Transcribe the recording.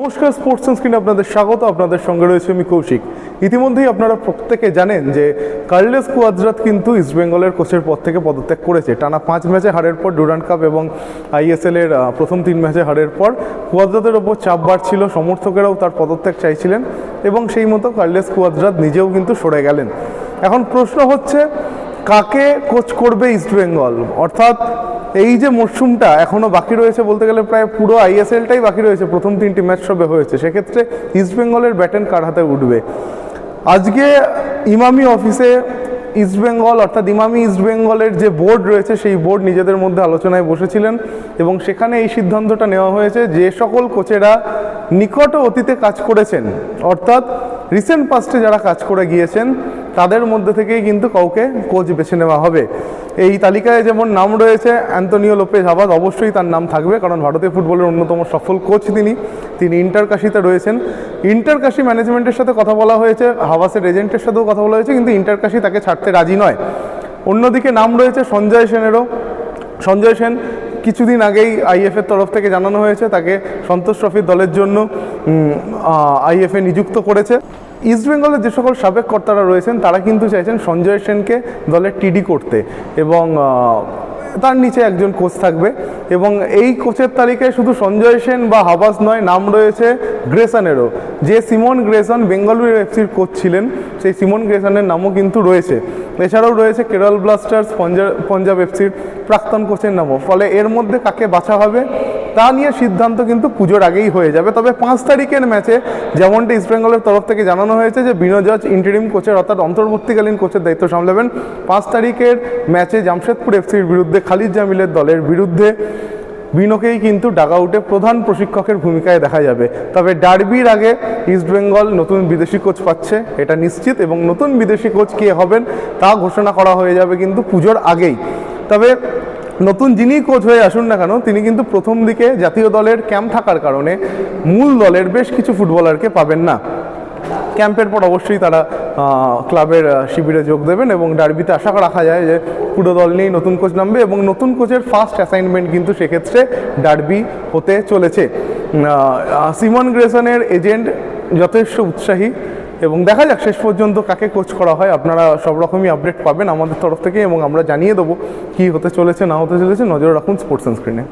নমস্কার স্পোর্টস স্ক্রিনে আপনাদের স্বাগত। আপনাদের সঙ্গে রয়েছে আমি কৌশিক। ইতিমধ্যেই আপনারা প্রত্যেকে জানেন যে কার্লেস কুয়াদ্রাত কিন্তু ইস্টবেঙ্গলের কোচের পদ থেকে পদত্যাগ করেছে। টানা পাঁচ ম্যাচে হারের পর ডুরান্ড কাপ এবং আইএসএল এর প্রথম তিন ম্যাচে হারের পর কুয়াদ্রাতের ওপর চাপ বাড়ছিল। সমর্থকেরাও তার পদত্যাগ চাইছিলেন এবং সেই মতো কার্লেস কুয়াদ্রাত নিজেও কিন্তু সরে গেলেন। এখন প্রশ্ন হচ্ছে, কাকে কোচ করবে ইস্টবেঙ্গল অর্থাৎ এই যে মরশুমটা এখনও বাকি রয়েছে বলতে গেলে প্রায় পুরো আইএসএলটাই বাকি রয়েছে, প্রথম তিনটি ম্যাচ সবে হয়েছে। সেক্ষেত্রে ইস্টবেঙ্গলের ব্যাটেন কার হাতে উঠবে। আজকে ইমামি অফিসে ইস্টবেঙ্গল অর্থাৎ ইমামি ইস্টবেঙ্গলের যে বোর্ড রয়েছে, সেই বোর্ড নিজেদের মধ্যে আলোচনায় বসেছিলেন এবং সেখানে এই সিদ্ধান্তটা নেওয়া হয়েছে যে সকল কোচেরা নিকট অতীতে কাজ করেছেন। অর্থাৎ রিসেন্ট পাস্টে যারা কাজ করে গিয়েছেন তাদের মধ্যে থেকেই কিন্তু কাউকে কোচ বেছে নেওয়া হবে। এই তালিকায় যেমন নাম রয়েছে অ্যান্তনিও লোপেজ হাবাদ অবশ্যই তার নাম থাকবে, কারণ ভারতীয় ফুটবলের অন্যতম সফল কোচ তিনি। তিনি ইন্টার কাশিতে রয়েছেন। ইন্টার কাশি ম্যানেজমেন্টের সাথে কথা বলা হয়েছে হাবাসের এজেন্টের সাথেও কথা বলা হয়েছে, কিন্তু ইন্টার কাশি তাকে ছাড়তে রাজি নয়। অন্যদিকে নাম রয়েছে সঞ্জয় সেনেরও। সঞ্জয় সেন কিছুদিন আগেই আইএফের তরফ থেকে জানানো হয়েছে, তাকে সন্তোষ ট্রফির দলের জন্য আইএফএ নিযুক্ত করেছে। ইস্টবেঙ্গলের যে সকল সাবেক কর্তারা রয়েছেন, তারা কিন্তু চাইছেন সঞ্জয় সেনকে দলের টিডি করতে এবং তার নিচে একজন কোচ থাকবে এবং এই কোচের তালিকায় শুধু সঞ্জয় সেন বা হাবাস নয়, নাম রয়েছে গ্রেসনেরও। যে সিমন গ্রেসন বেঙ্গালুরু এফসির কোচ ছিলেন, সেই সিমন গ্রেসনের নামও কিন্তু রয়েছে। এছাড়াও রয়েছে কেরল ব্লাস্টার্স পঞ্জাব পঞ্জাব এফসির প্রাক্তন কোচের নামও। ফলে এর মধ্যে কাকে বাছা হবে? তা নিয়ে সিদ্ধান্ত কিন্তু পুজোর আগেই হয়ে যাবে। তবে পাঁচ তারিখের ম্যাচে যেমনটি ইস্টবেঙ্গলের তরফ থেকে জানানো হয়েছে যে বিনোজজ ইন্টারিম কোচের অর্থাৎ অন্তর্বর্তীকালীন কোচের দায়িত্ব সামলাবেন। পাঁচ তারিখের ম্যাচে জামশেদপুর এফসির বিরুদ্ধে খালিদ জামিলের দলের বিরুদ্ধে বিনোকেই কিন্তু ডাগাউটে প্রধান প্রশিক্ষকের ভূমিকায় দেখা যাবে। তবে ডার্বির আগে ইস্টবেঙ্গল নতুন বিদেশি কোচ পাচ্ছে, এটা নিশ্চিত এবং নতুন বিদেশি কোচ কে হবেন তা ঘোষণা করা হয়ে যাবে কিন্তু পুজোর আগেই। তবে নতুন যিনি কোচ হয়ে আসুন না কেন, তিনি কিন্তু প্রথম দিকে জাতীয় দলের ক্যাম্প থাকার কারণে মূল দলের বেশ কিছু ফুটবলারকে পাবেন না। ক্যাম্পের পর অবশ্যই তারা ক্লাবের শিবিরে যোগ দেবেন এবং ডার্বিতে আশা রাখা যায় যে পুরো দল নিয়েই নতুন কোচ নামবে এবং নতুন কোচের ফার্স্ট অ্যাসাইনমেন্ট কিন্তু সেক্ষেত্রে ডার্বি হতে চলেছে। সিমন গ্রেসনের এজেন্ট যথেষ্ট উৎসাহী। এবং দেখা যাক, শেষ পর্যন্ত কাকে কোচ করা হয়। আপনারা সব রকমই আপডেট পাবেন আমাদের তরফ থেকে এবং আমরা জানিয়ে দেবো কী হতে চলেছে, না হতে চলেছে। নজর রাখুন স্পোর্টস স্ক্রিনে